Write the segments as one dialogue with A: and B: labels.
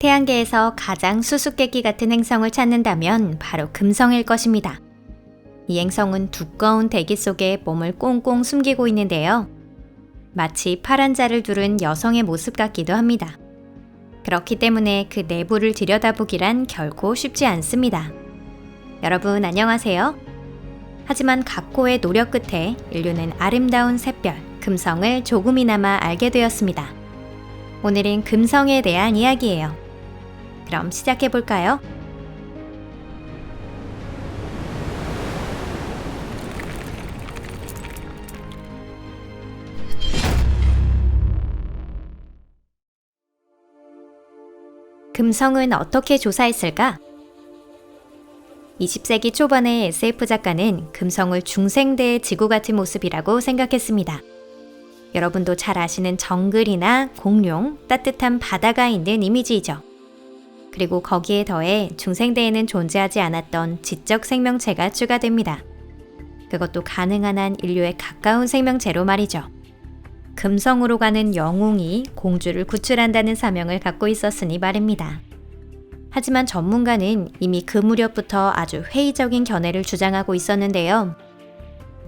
A: 태양계에서 가장 수수께끼 같은 행성을 찾는다면 바로 금성일 것입니다. 이 행성은 두꺼운 대기 속에 몸을 꽁꽁 숨기고 있는데요. 마치 파란 자를 두른 여성의 모습 같기도 합니다. 그렇기 때문에 그 내부를 들여다보기란 결코 쉽지 않습니다. 여러분 안녕하세요. 하지만 각고의 노력 끝에 인류는 아름다운 샛별, 금성을 조금이나마 알게 되었습니다. 오늘은 금성에 대한 이야기예요. 그럼 시작해 볼까요? 금성은 어떻게 조사했을까? 20세기 초반의 SF 작가는 금성을 중생대의 지구 같은 모습이라고 생각했습니다. 여러분도 잘 아시는 정글이나 공룡, 따뜻한 바다가 있는 이미지이죠. 그리고 거기에 더해 중생대에는 존재하지 않았던 지적 생명체가 추가됩니다. 그것도 가능한 한 인류에 가까운 생명체로 말이죠. 금성으로 가는 영웅이 공주를 구출한다는 사명을 갖고 있었으니 말입니다. 하지만 전문가는 이미 그 무렵부터 아주 회의적인 견해를 주장하고 있었는데요.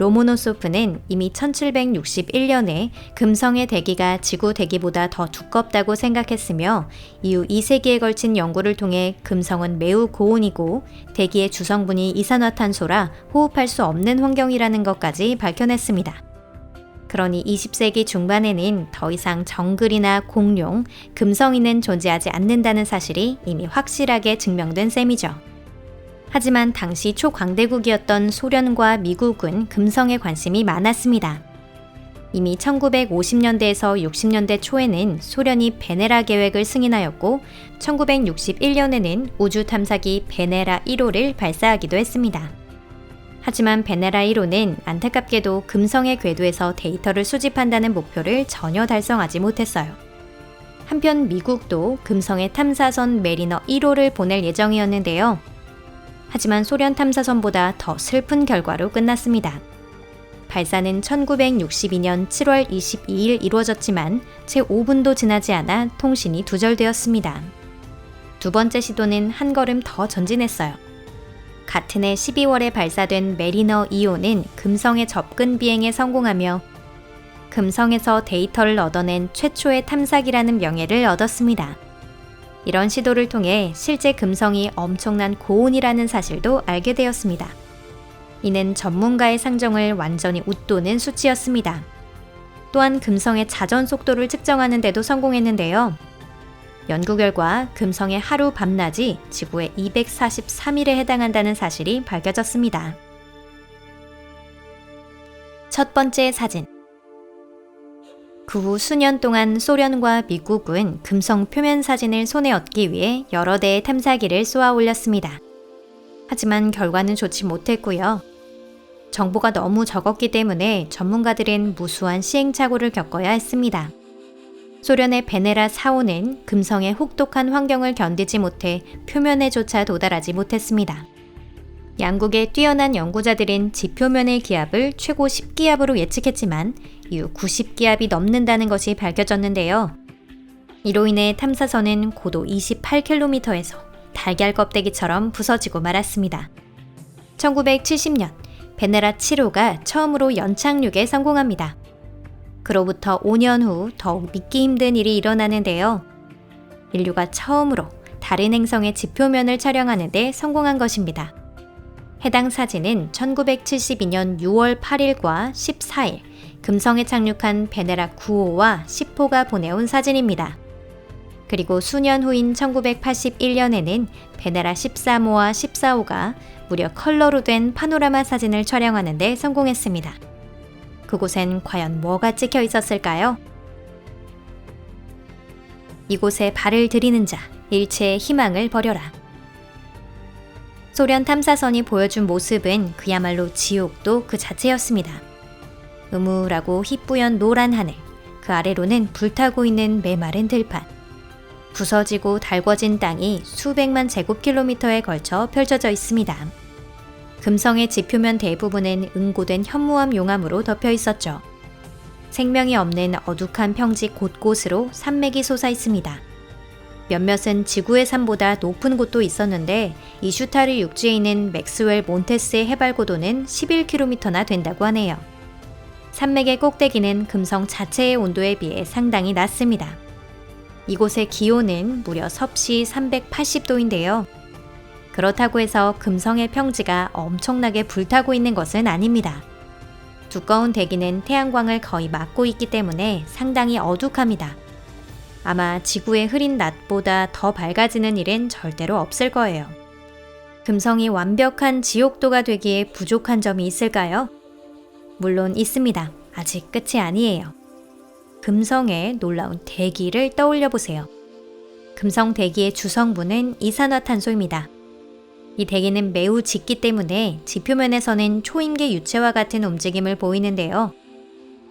A: 로모노소프는 이미 1761년에 금성의 대기가 지구 대기보다 더 두껍다고 생각했으며 이후 2세기에 걸친 연구를 통해 금성은 매우 고온이고 대기의 주성분이 이산화탄소라 호흡할 수 없는 환경이라는 것까지 밝혀냈습니다. 그러니 20세기 중반에는 더 이상 정글이나 공룡, 금성이는 존재하지 않는다는 사실이 이미 확실하게 증명된 셈이죠. 하지만 당시 초광대국이었던 소련과 미국은 금성에 관심이 많았습니다. 이미 1950년대에서 60년대 초에는 소련이 베네라 계획을 승인하였고 1961년에는 우주 탐사기 베네라 1호를 발사하기도 했습니다. 하지만 베네라 1호는 안타깝게도 금성의 궤도에서 데이터를 수집한다는 목표를 전혀 달성하지 못했어요. 한편 미국도 금성의 탐사선 메리너 1호를 보낼 예정이었는데요. 하지만 소련 탐사선보다 더 슬픈 결과로 끝났습니다. 발사는 1962년 7월 22일 이루어졌지만 채 5분도 지나지 않아 통신이 두절되었습니다. 두 번째 시도는 한 걸음 더 전진했어요. 같은 해 12월에 발사된 메리너 2호는 금성의 접근 비행에 성공하며 금성에서 데이터를 얻어낸 최초의 탐사기라는 명예를 얻었습니다. 이런 시도를 통해 실제 금성이 엄청난 고온이라는 사실도 알게 되었습니다. 이는 전문가의 상정을 완전히 웃도는 수치였습니다. 또한 금성의 자전 속도를 측정하는 데도 성공했는데요. 연구 결과 금성의 하루 밤낮이 지구의 243일에 해당한다는 사실이 밝혀졌습니다. 첫 번째 사진. 그 후 수년 동안 소련과 미국은 금성 표면 사진을 손에 얻기 위해 여러 대의 탐사기를 쏘아 올렸습니다. 하지만 결과는 좋지 못했고요. 정보가 너무 적었기 때문에 전문가들은 무수한 시행착오를 겪어야 했습니다. 소련의 베네라 4호는 금성의 혹독한 환경을 견디지 못해 표면에조차 도달하지 못했습니다. 양국의 뛰어난 연구자들은 지표면의 기압을 최고 10기압으로 예측했지만 이후 90기압이 넘는다는 것이 밝혀졌는데요. 이로 인해 탐사선은 고도 28km에서 달걀 껍데기처럼 부서지고 말았습니다. 1970년 베네라 7호가 처음으로 연착륙에 성공합니다. 그로부터 5년 후 더욱 믿기 힘든 일이 일어나는데요. 인류가 처음으로 다른 행성의 지표면을 촬영하는 데 성공한 것입니다. 해당 사진은 1972년 6월 8일과 14일 금성에 착륙한 베네라 9호와 10호가 보내온 사진입니다. 그리고 수년 후인 1981년에는 베네라 13호와 14호가 무려 컬러로 된 파노라마 사진을 촬영하는 데 성공했습니다. 그곳엔 과연 뭐가 찍혀 있었을까요? 이곳에 발을 들이는 자, 일체의 희망을 버려라. 소련 탐사선이 보여준 모습은 그야말로 지옥도 그 자체였습니다. 음울하고 희뿌연 노란 하늘, 그 아래로는 불타고 있는 메마른 들판, 부서지고 달궈진 땅이 수백만 제곱킬로미터에 걸쳐 펼쳐져 있습니다. 금성의 지표면 대부분은 응고된 현무암 용암으로 덮여 있었죠. 생명이 없는 어둑한 평지 곳곳으로 산맥이 솟아 있습니다. 몇몇은 지구의 산보다 높은 곳도 있었는데 이슈타르 육지에 있는 맥스웰 몬테스의 해발 고도는 11km나 된다고 하네요. 산맥의 꼭대기는 금성 자체의 온도에 비해 상당히 낮습니다. 이곳의 기온은 무려 섭씨 380도인데요. 그렇다고 해서 금성의 평지가 엄청나게 불타고 있는 것은 아닙니다. 두꺼운 대기는 태양광을 거의 막고 있기 때문에 상당히 어둑합니다. 아마 지구의 흐린 낮보다 더 밝아지는 일은 절대로 없을 거예요. 금성이 완벽한 지옥도가 되기에 부족한 점이 있을까요? 물론 있습니다. 아직 끝이 아니에요. 금성의 놀라운 대기를 떠올려 보세요. 금성 대기의 주성분은 이산화탄소입니다. 이 대기는 매우 짙기 때문에 지표면에서는 초임계 유체와 같은 움직임을 보이는데요.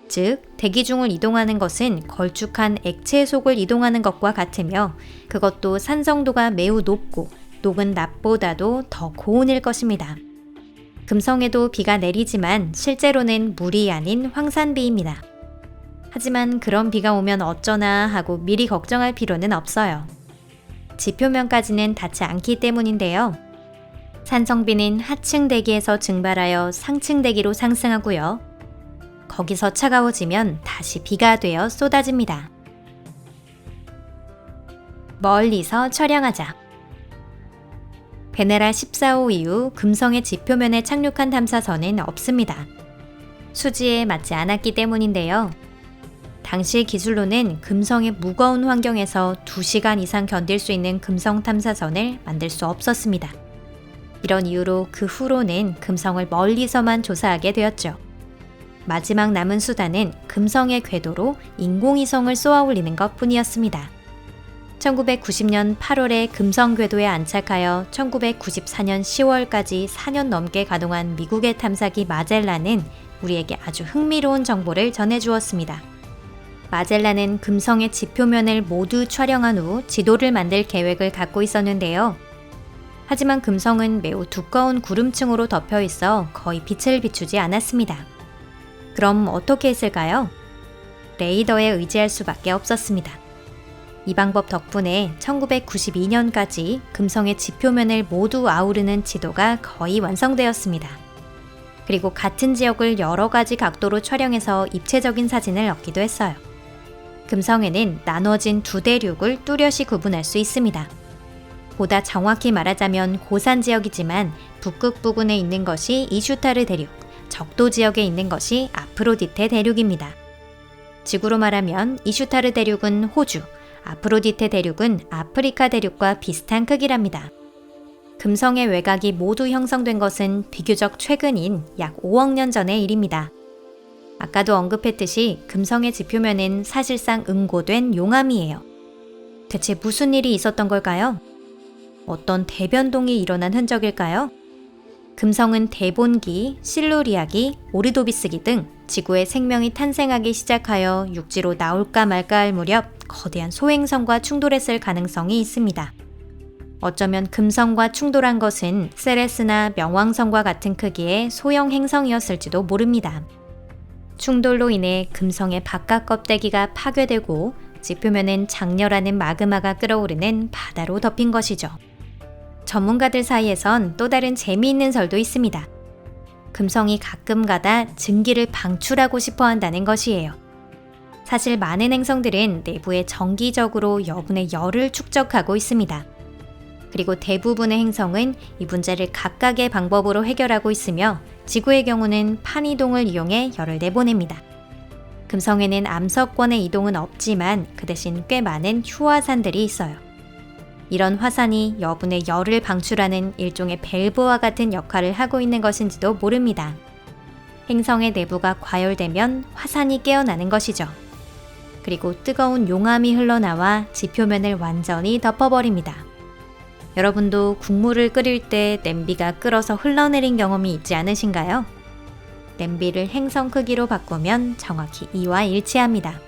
A: 즉, 대기 중을 이동하는 것은 걸쭉한 액체 속을 이동하는 것과 같으며 그것도 산성도가 매우 높고 녹은 낮보다도 더 고온일 것입니다. 금성에도 비가 내리지만 실제로는 물이 아닌 황산비입니다. 하지만 그런 비가 오면 어쩌나 하고 미리 걱정할 필요는 없어요. 지표면까지는 닿지 않기 때문인데요. 산성비는 하층 대기에서 증발하여 상층 대기로 상승하고요. 거기서 차가워지면 다시 비가 되어 쏟아집니다. 멀리서 촬영하자. 베네라 14호 이후 금성의 지표면에 착륙한 탐사선은 없습니다. 수지에 맞지 않았기 때문인데요. 당시 기술로는 금성의 무거운 환경에서 2시간 이상 견딜 수 있는 금성 탐사선을 만들 수 없었습니다. 이런 이유로 그 후로는 금성을 멀리서만 조사하게 되었죠. 마지막 남은 수단은 금성의 궤도로 인공위성을 쏘아 올리는 것 뿐이었습니다. 1990년 8월에 금성 궤도에 안착하여 1994년 10월까지 4년 넘게 가동한 미국의 탐사기 마젤란은 우리에게 아주 흥미로운 정보를 전해주었습니다. 마젤란은 금성의 지표면을 모두 촬영한 후 지도를 만들 계획을 갖고 있었는데요. 하지만 금성은 매우 두꺼운 구름층으로 덮여 있어 거의 빛을 비추지 않았습니다. 그럼 어떻게 했을까요? 레이더에 의지할 수밖에 없었습니다. 이 방법 덕분에 1992년까지 금성의 지표면을 모두 아우르는 지도가 거의 완성되었습니다. 그리고 같은 지역을 여러 가지 각도로 촬영해서 입체적인 사진을 얻기도 했어요. 금성에는 나눠진 두 대륙을 뚜렷이 구분할 수 있습니다. 보다 정확히 말하자면 고산 지역이지만 북극 부근에 있는 것이 이슈타르 대륙, 적도 지역에 있는 것이 아프로디테 대륙입니다. 지구로 말하면 이슈타르 대륙은 호주, 아프로디테 대륙은 아프리카 대륙과 비슷한 크기랍니다. 금성의 외곽이 모두 형성된 것은 비교적 최근인 약 5억 년 전의 일입니다. 아까도 언급했듯이 금성의 지표면은 사실상 응고된 용암이에요. 대체 무슨 일이 있었던 걸까요? 어떤 대변동이 일어난 흔적일까요? 금성은 대본기, 실루리아기, 오리도비스기 등 지구의 생명이 탄생하기 시작하여 육지로 나올까 말까 할 무렵 거대한 소행성과 충돌했을 가능성이 있습니다. 어쩌면 금성과 충돌한 것은 세레스나 명왕성과 같은 크기의 소형 행성이었을지도 모릅니다. 충돌로 인해 금성의 바깥 껍데기가 파괴되고 지표면은 장렬하는 마그마가 끓어오르는 바다로 덮인 것이죠. 전문가들 사이에선 또 다른 재미있는 설도 있습니다. 금성이 가끔 가다 증기를 방출하고 싶어 한다는 것이에요. 사실 많은 행성들은 내부에 정기적으로 여분의 열을 축적하고 있습니다. 그리고 대부분의 행성은 이 문제를 각각의 방법으로 해결하고 있으며 지구의 경우는 판이동을 이용해 열을 내보냅니다. 금성에는 암석권의 이동은 없지만 그 대신 꽤 많은 휴화산들이 있어요. 이런 화산이 여분의 열을 방출하는 일종의 밸브와 같은 역할을 하고 있는 것인지도 모릅니다. 행성의 내부가 과열되면 화산이 깨어나는 것이죠. 그리고 뜨거운 용암이 흘러나와 지표면을 완전히 덮어버립니다. 여러분도 국물을 끓일 때 냄비가 끓어서 흘러내린 경험이 있지 않으신가요? 냄비를 행성 크기로 바꾸면 정확히 이와 일치합니다.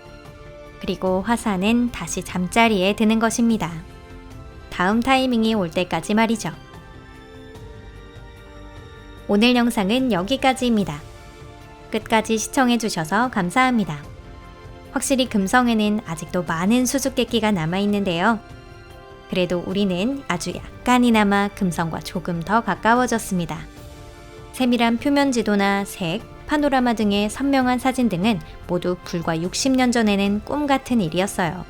A: 그리고 화산은 다시 잠자리에 드는 것입니다. 다음 타이밍이 올 때까지 말이죠. 오늘 영상은 여기까지입니다. 끝까지 시청해주셔서 감사합니다. 확실히 금성에는 아직도 많은 수수께끼가 남아있는데요. 그래도 우리는 아주 약간이나마 금성과 조금 더 가까워졌습니다. 세밀한 표면 지도나 색, 파노라마 등의 선명한 사진 등은 모두 불과 60년 전에는 꿈 같은 일이었어요.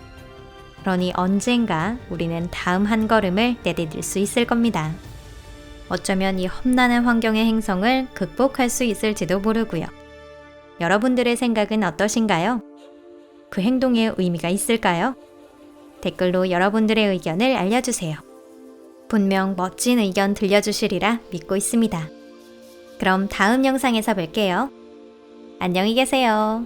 A: 그러니 언젠가 우리는 다음 한 걸음을 내디딜 수 있을 겁니다. 어쩌면 이 험난한 환경의 행성을 극복할 수 있을지도 모르고요. 여러분들의 생각은 어떠신가요? 그 행동에 의미가 있을까요? 댓글로 여러분들의 의견을 알려주세요. 분명 멋진 의견 들려주시리라 믿고 있습니다. 그럼 다음 영상에서 뵐게요. 안녕히 계세요.